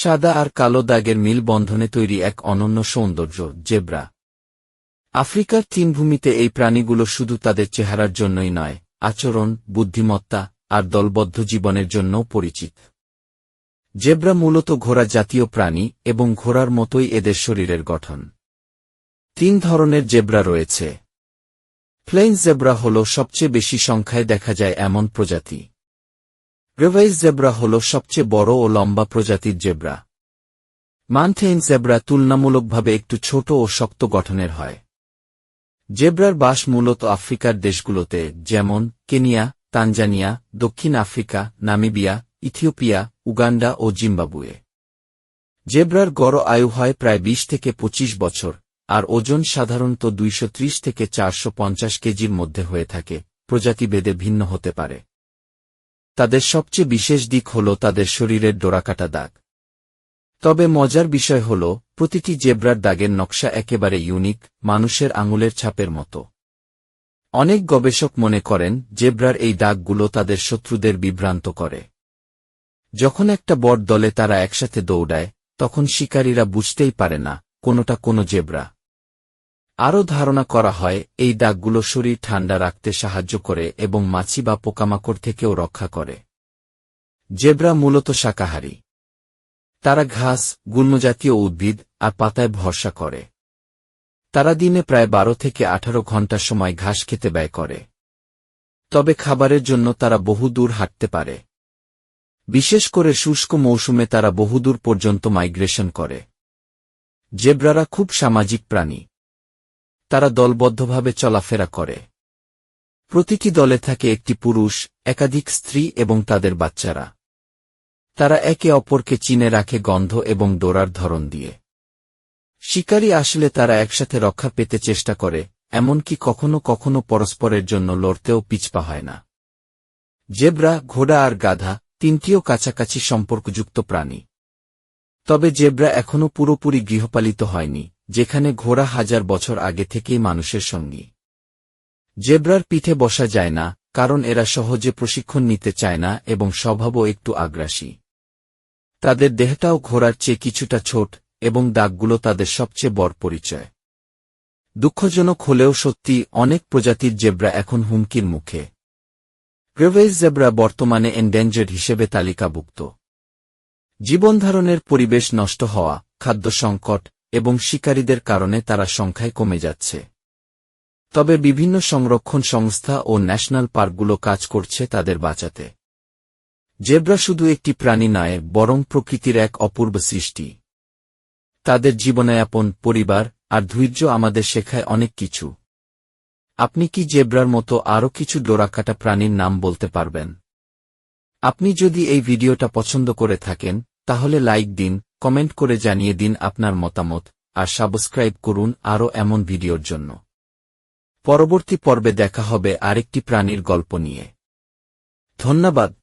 সাদা আর কালো দাগের মিল বন্ধনে তৈরি এক অনন্য সৌন্দর্য, জেব্রা। আফ্রিকার তিনভূমিতে এই প্রাণীগুলো শুধু তাদের চেহারার জন্যই নয়, আচরণ, বুদ্ধিমত্তা আর দলবদ্ধ জীবনের জন্যও পরিচিত। জেব্রা মূলত ঘোড়া জাতীয় প্রাণী এবং ঘোড়ার মতোই এদের শরীরের গঠন। তিন ধরনের জেব্রা রয়েছে। প্লেইন জেব্রা হল সবচেয়ে বেশি সংখ্যায় দেখা যায় এমন প্রজাতি। রেভাইজ জেব্রা হল সবচেয়ে বড় ও লম্বা প্রজাতির জেব্রা। মানথেইন জেব্রা তুলনামূলকভাবে একটু ছোট ও শক্ত গঠনের হয়। জেব্রার বাস মূলত আফ্রিকার দেশগুলোতে, যেমন কেনিয়া, তানজানিয়া, দক্ষিণ আফ্রিকা, নামিবিয়া, ইথিওপিয়া, উগান্ডা ও জিম্বাবুয়ে। জেব্রার গড় আয়ু হয় প্রায় ২০ থেকে ২৫ বছর, আর ওজন সাধারণত ২৩০ থেকে ৪৫০ কেজির মধ্যে হয়ে থাকে, প্রজাতিভেদে ভিন্ন হতে পারে। তাদের সবচেয়ে বিশেষ দিক হল তাদের শরীরের ডোরাকাটা দাগ। তবে মজার বিষয় হল, প্রতিটি জেব্রার দাগের নকশা একেবারে ইউনিক, মানুষের আঙুলের ছাপের মতো। অনেক গবেষক মনে করেন, জেব্রার এই দাগগুলো তাদের শত্রুদের বিভ্রান্ত করে। যখন একটা বট দলে তারা একসাথে দৌড়ায়, তখন শিকারীরা বুঝতেই পারে না, কোনোটা কোনো জেব্রা। আরও ধারণা করা হয়, এই দাগগুলো শরীর ঠান্ডা রাখতে সাহায্য করে এবং মাছি বা পোকামাকড় থেকেও রক্ষা করে। জেব্রা মূলত শাকাহারী। তারা ঘাস, গুল্মজাতীয় উদ্ভিদ আর পাতায় ভরসা করে। তারা দিনে প্রায় বারো থেকে আঠারো ঘণ্টা সময় ঘাস খেতে ব্যয় করে। তবে খাবারের জন্য তারা বহুদূর হাঁটতে পারে। বিশেষ করে শুষ্ক মৌসুমে তারা বহুদূর পর্যন্ত মাইগ্রেশন করে। জেব্রারা খুব সামাজিক প্রাণী। তারা দলবদ্ধভাবে চলাফেরা করে। প্রতিটি দলে থাকে একটি পুরুষ, একাধিক স্ত্রী এবং তাদের বাচ্চারা। তারা একে অপরকে চিনে রাখে গন্ধ এবং ডোরার ধরন দিয়ে। শিকারী আসলে তারা একসাথে রক্ষা পেতে চেষ্টা করে, এমনকি কখনো কখনো পরস্পরের জন্য লড়তেও পিছপা হয় না। জেব্রা, ঘোড়া আর গাধা তিনটিও কাছাকাছি সম্পর্কযুক্ত প্রাণী। তবে জেব্রা এখনও পুরোপুরি গৃহপালিত হয়নি। যেখানে ঘোড়া হাজার বছর আগে থেকেই মানুষের সঙ্গী। জেব্রার পিঠে বসা যায় না, কারণ এরা সহজে প্রশিক্ষণ নিতে চায় না এবং স্বভাবও একটু আগ্রাসী। তাদের দেহটাও ঘোড়ার চেয়ে কিছুটা ছোট এবং দাগগুলো তাদের সবচেয়ে বড় পরিচয়। দুঃখজনক হলেও সত্যি অনেক প্রজাতির জেব্রা এখন হুমকির মুখে। গ্রেভেজ জেব্রা বর্তমানে এন্ডেঞ্জার্ড হিসেবে তালিকাভুক্ত। জীবনধারণের পরিবেশ নষ্ট হওয়া, খাদ্য সংকট এবং শিকারীদের কারণে তারা সংখ্যায় কমে যাচ্ছে। তবে বিভিন্ন সংরক্ষণ সংস্থা ও ন্যাশনাল পার্কগুলো কাজ করছে তাদের বাঁচাতে। জেব্রা শুধু একটি প্রাণী নয়, বরং প্রকৃতির এক অপূর্ব সৃষ্টি। তাদের জীবনায়াপন, পরিবার আর ধৈর্য আমাদের শেখায় অনেক কিছু। আপনি কি জেব্রার মতো আরও কিছু ডোরাকাটা প্রাণীর নাম বলতে পারবেন? আপনি যদি এই ভিডিওটা পছন্দ করে থাকেন, তাহলে লাইক দিন কমেন্ট করে জানিয়ে দিন আপনার মতামত, আর সাবস্ক্রাইব করুন আরও এমন ভিডিওর জন্য। পরবর্তী পর্বে দেখা হবে আরেকটি প্রাণীর গল্প নিয়ে। ধন্যবাদ।